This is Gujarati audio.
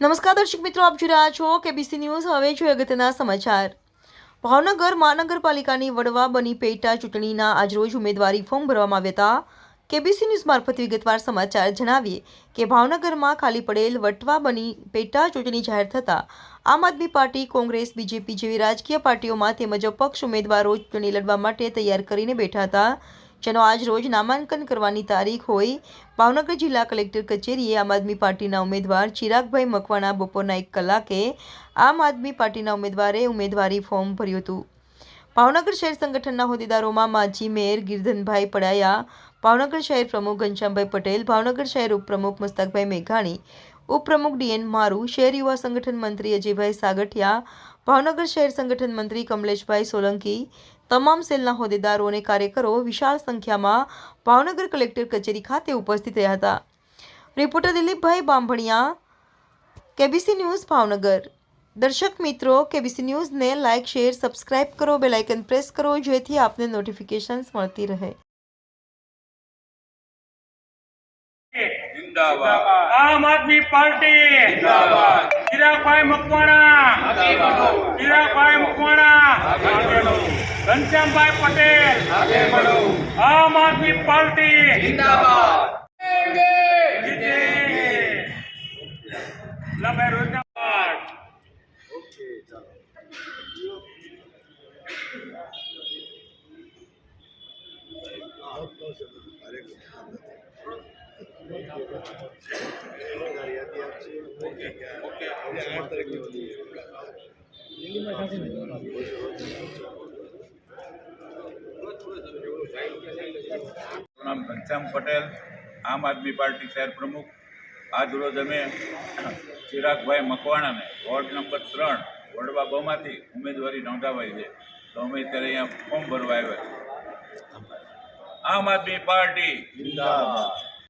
નમસ્કાર દર્શક મિત્રો, આપ જોઈ રહ્યા છો કેબીસી ન્યૂઝ. હવે જોઈએ અગત્યના સમાચાર. ભાવનગર મહાનગરપાલિકાની વડવા બની પેટા ચૂંટણીના આજરોજ ઉમેદવારી ફોર્મ ભરવામાં આવ્યા હતા. કેબીસી ન્યૂઝ મારફત વિગતવાર સમાચાર જણાવીએ કે ભાવનગરમાં ખાલી પડેલ વટવા બની પેટા ચૂંટણી જાહેર થતાં આમ આદમી પાર્ટી, કોંગ્રેસ, બીજેપી જેવી રાજકીય પાર્ટીઓમાં તેમજ અપક્ષ ઉમેદવારો ચૂંટણી લડવા માટે તૈયાર કરીને બેઠા હતા. જેનો આજ રોજ નામાંકન કરવાની તારીખ હોય, ભાવનગર જિલ્લા કલેક્ટર કચેરીએ આમ આદમી પાર્ટીના ઉમેદવાર ચિરાગભાઈ મકવાણા બપોરના એક કલાકે આમ આદમી પાર્ટીના ઉમેદવારે ઉમેદવારી ફોર્મ ભર્યું હતું. ભાવનગર શહેર સંગઠનના હોદ્દેદારોમાં માજી મેયર ગિરધનભાઈ પડાયા, ભાવનગર શહેર પ્રમુખ ઘનશ્યામભાઈ પટેલ, ભાવનગર શહેર ઉપપ્રમુખ મસ્તકભાઈ મેઘાણી ઉપપ્રમુખ ડીએન મારુ, શહેર યુવા સંગઠન મંત્રી અજયભાઈ સાગઠિયા, ભાવનગર શહેર સંગઠન મંત્રી કમલેશભાઈ સોલંકી, તમામ સેલના હોદ્દેદારો અને કાર્યકરો વિશાળ સંખ્યામાં ભાવનગર કલેક્ટર કચેરી ખાતે ઉપસ્થિત રહ્યા હતા. Reporter Dilipbhai Bambhaniya, KBC news Bhavnagar. દર્શક મિત્રો, કેબીસી ન્યૂઝને લાઇક, શેર, સબસ્ક્રાઇબ કરો બેલાઇકન પ્રેસ કરો, જેથી આપને નોટિફિકેશન્સ મળતી રહે. જિંદાબાદ આમ આદમી પાર્ટી જિંદાબાદ ચિરાગભાઈ મકવાણા ચિરાગભાઈ મકવાણા ઘનશ્યામભાઈ પટેલ આગે બઢો આમ આદમી પાર્ટી જિંદાબાદ જીતેંગે. લંબે રોજગાર મારું નામ ઘનશ્યામ પટેલ, આમ આદમી પાર્ટી શહેર પ્રમુખ. આજ રોજ અમે ચિરાગભાઈ મકવાણાને વોર્ડ નંબર ત્રણ, વડવા બમાંથી ઉમેદવારી નોંધાવાઈ છે. તો અમે અત્યારે અહીંયા ફોર્મ ભરવા આવ્યા આમ આદમી પાર્ટી.